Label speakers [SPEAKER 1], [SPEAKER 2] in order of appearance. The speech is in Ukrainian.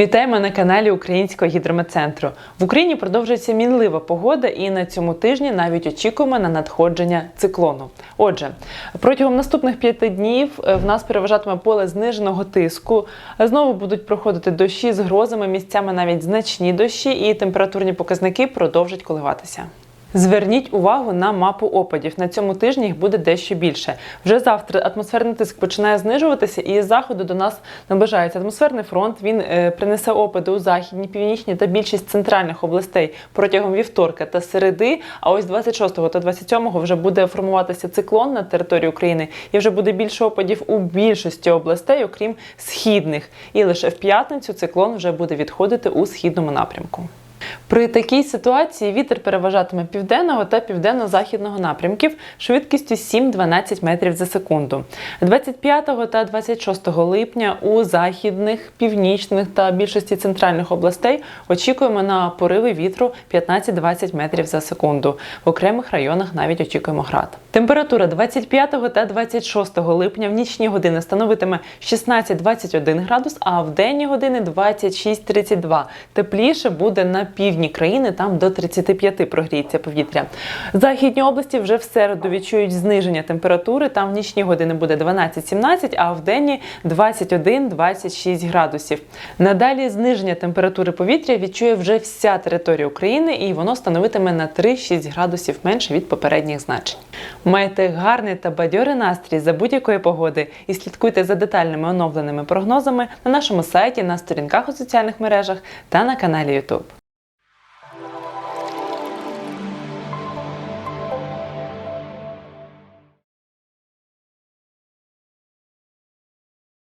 [SPEAKER 1] Вітаємо на каналі Українського гідрометцентру. В Україні продовжується мінлива погода, і на цьому тижні навіть очікуємо на надходження циклону. Отже, протягом наступних п'яти днів е, в нас переважатиме поле зниженого тиску. Знову будуть проходити дощі з грозами, місцями навіть значні дощі, і температурні показники продовжать коливатися. Зверніть увагу на мапу опадів. На цьому тижні їх буде дещо більше. Вже завтра атмосферний тиск починає знижуватися, і з заходу до нас наближається атмосферний фронт. Він е, принесе опади у західні, північні та більшість центральних областей протягом вівторка та середи. А ось 26 та 27 вже буде формуватися циклон на території України, і вже буде більше опадів у більшості областей, окрім східних. І лише в п'ятницю циклон вже буде відходити у східному напрямку. При такій ситуації вітер переважатиме південного та південно-західного напрямків швидкістю 7-12 метрів за секунду. 25 та 26 липня у західних, північних та більшості центральних областей очікуємо на пориви вітру 15-20 метрів за секунду. В окремих районах навіть очікуємо град. Температура 25 та 26 липня в нічні години становитиме 16-21 градус, а в денні години 26-32. Тепліше буде на півдні країни, там до 35 прогріється повітря. Західні області вже в середу відчують зниження температури. Там в нічні години буде 12-17, а в денні 21-26 градусів. Надалі зниження температури повітря відчує вже вся територія України, і воно становитиме на 3-6 градусів менше від попередніх значень. Майте гарний та бадьорий настрій за будь-якої погоди і слідкуйте за детальними оновленими прогнозами на нашому сайті, на сторінках у соціальних мережах та на каналі YouTube.